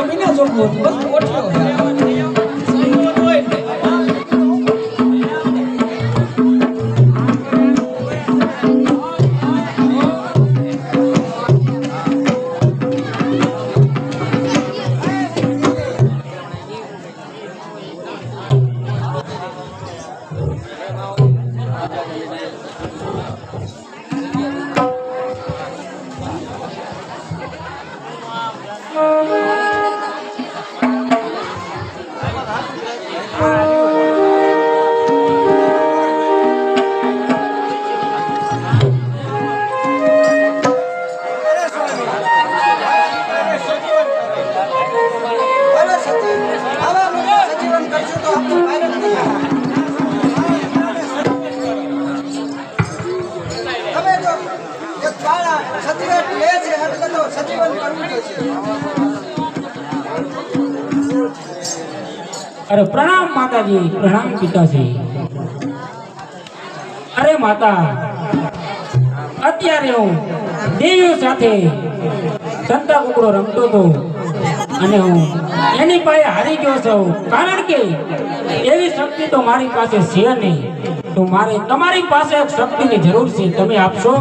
જમીને જોડવું હતું બસ ગોઠવ્યો અરે બાળક સજીવન લે છે એટલે તો સજીવન કરવું જોઈએ અરે પ્રણામ માતાજી, પ્રણામ પિતાજી. અરે માતા, અત્યારે હું દેવીઓ સાથે સંતા કુકડો રમતો હતો અને હું એની પાસે હારી ગયો છું. કારણ કે એવી શક્તિ તો મારી પાસે છે નહીં. તો મારે તમારી પાસે શક્તિની જરૂર છે. તમે આપશો?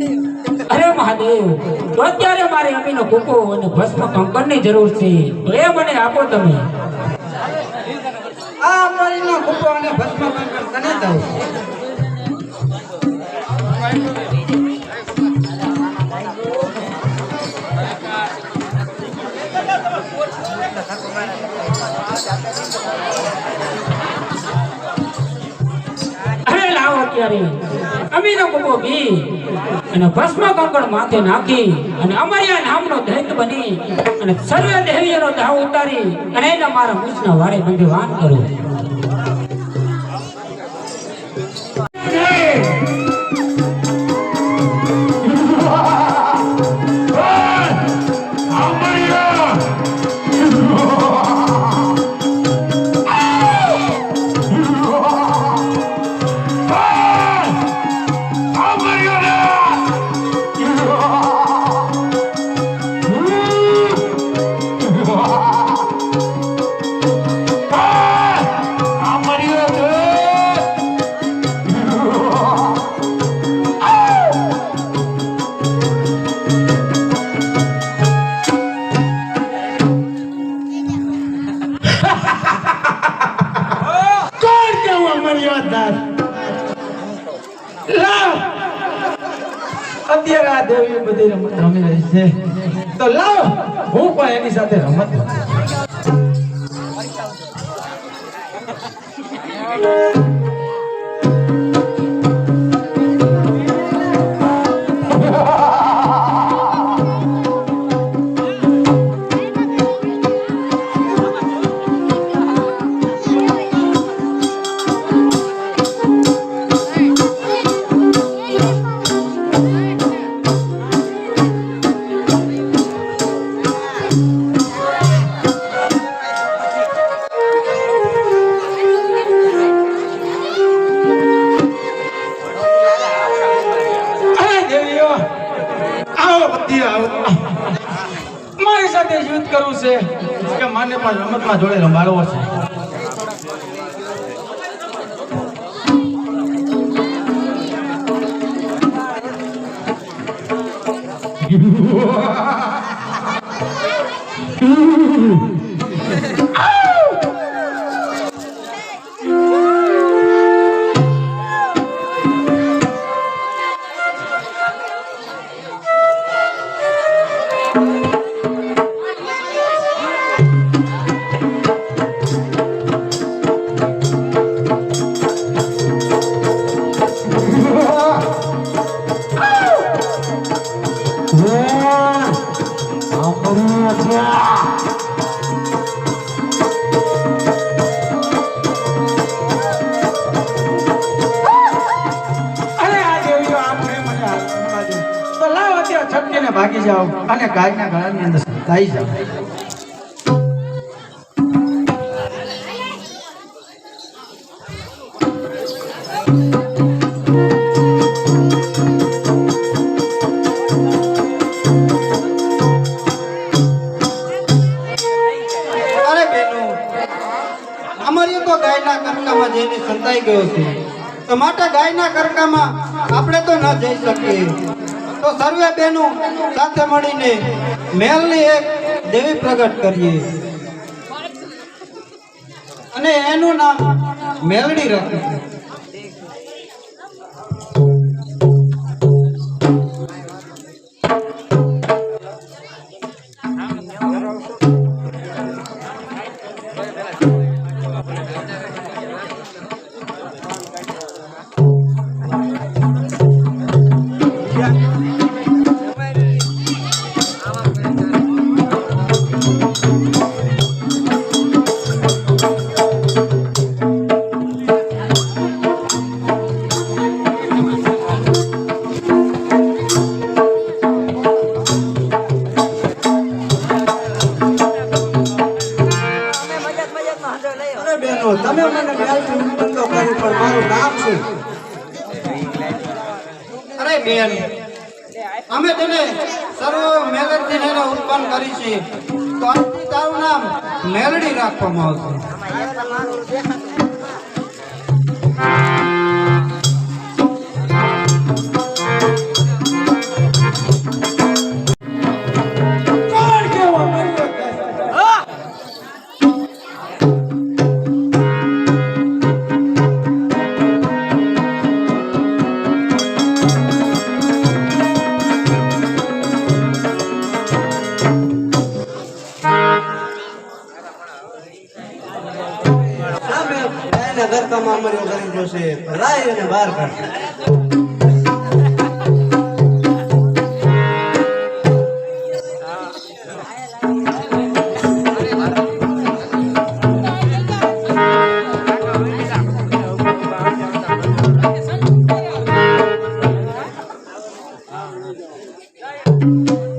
અરે મહાદેવ તો અત્યારે મારે અમીનો કુકો અને ભસ્મ કંકણની જરૂર છે. તો એ મને આપો તમે. આ અમારીનો કુકો અને ભસ્મ કંકણ તને દઉં અરે લાવો અત્યારે. અમીનો કુકો બી. અને ભસ્મ કંકણ માથે નાખી અને અમારી આ નામનો દૈત બની અને સર્વે દેવીઓનો દાવ ઉતારી અને એના મારા મૂછના વારે બંધી વાન દાદ લાવ. અત્યારે આ દેવી બધી રમત રમી રહી છે. તો લાવ. હું પણ એની સાથે રમત રમું. પણ રમતમાં જોડે રમાડવો છે અરે થઈ જાવ જઈને સંતાઈ ગયો છું. તો માટે ગાયના કરકામાં આપણે તો ન જઈ શકીએ. તો સર્વે બહેનો સાથે મળીને મેલની એક દેવી પ્રગટ કરીએ. અને એનું નામ મેલડી રાખીએ સર્વ મેલડીથી એને ઉત્પન્ન કરી છે. તો આજથી તારું નામ મેલડી રાખવામાં આવશે. ગાયના ગરકામાં અમર્યો કરી જોશે રાય એને બહાર કાઢ હા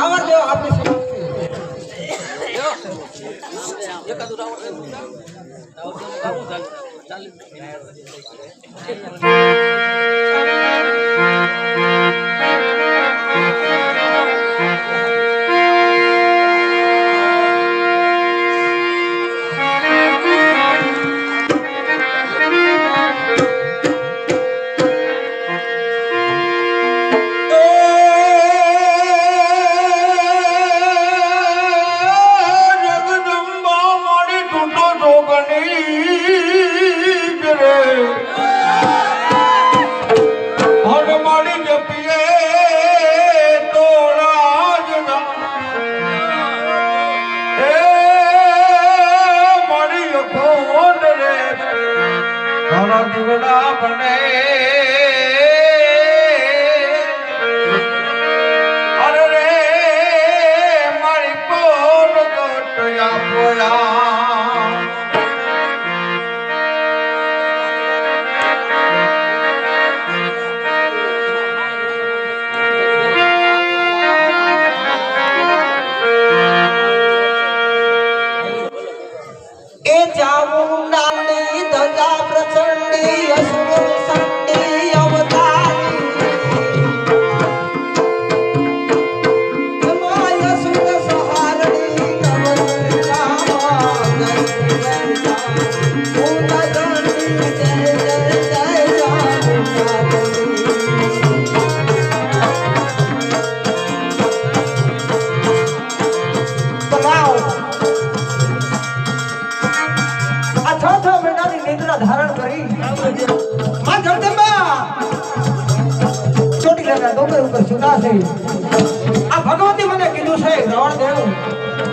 રાવણ દેવ આપણી સમક્ષ મારા ડોંગર ઉપર સુતા છે આ ભગવતી મને કીધું છે રવણ દેવ.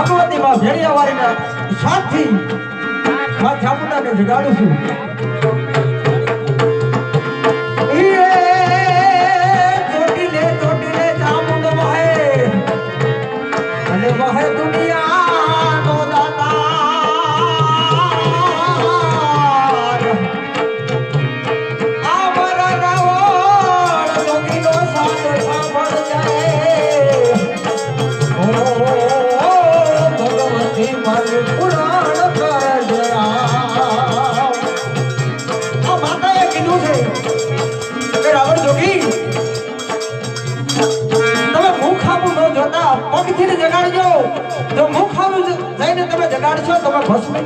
ભગવતી માં ભેળિયાવાળીના સાથથી માં ચામુંડાને જગાડું છું.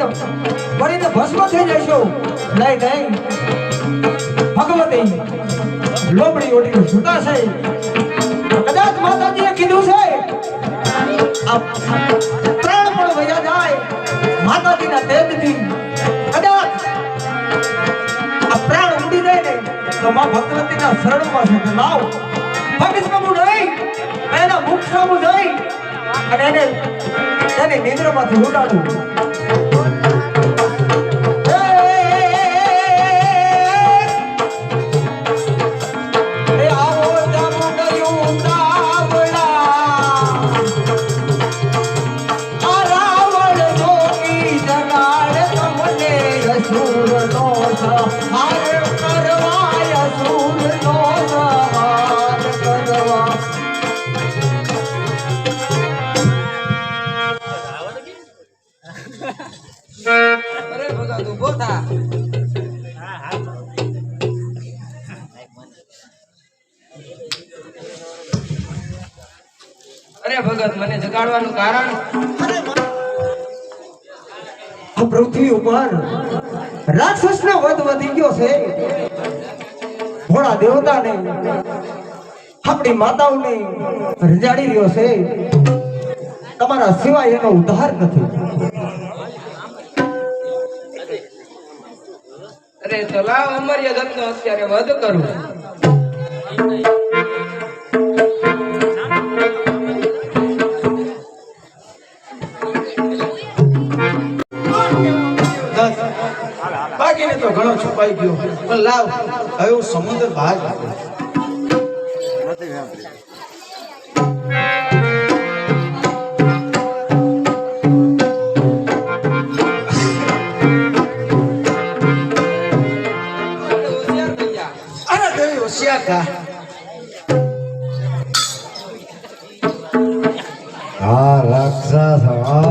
ભસ્મીને ભસ્મ થઈ જશો. નહીં નહીં. ભગવતી લોબડી ઓઢીને સૂતા છે કદાચ માતાજીએ કીધું છે, આ પ્રાણ પણ વયા જાય, માતાજીના તેજથી. કદાચ આ પ્રાણ ઉડી જાય ને તો માં ભગવતીના શરણમાં છે. તો લાવ. પ્રભુ નહીં, એના મુખ સામું જઈ અને એને તેની નિંદ્રમાંથી ઉડાડું. અરે ભગત મને જગાડવાનું કારણ? આ પૃથ્વી ઉપર રાક્ષસનો વધ વધી ગયો છે. ભોળા દેવતાને આપણી માતાઓને રજાડી રહ્યો છે. તમારા સિવાય એનો ઉદ્ધાર નથી. અરે તો લાવ અમર્ય દત્તનો અત્યારે વધ કરું. ઘણો છુપાઈ ગયો. પણ લાવ હવે હું સમુદ્ર બહાર થઈ જા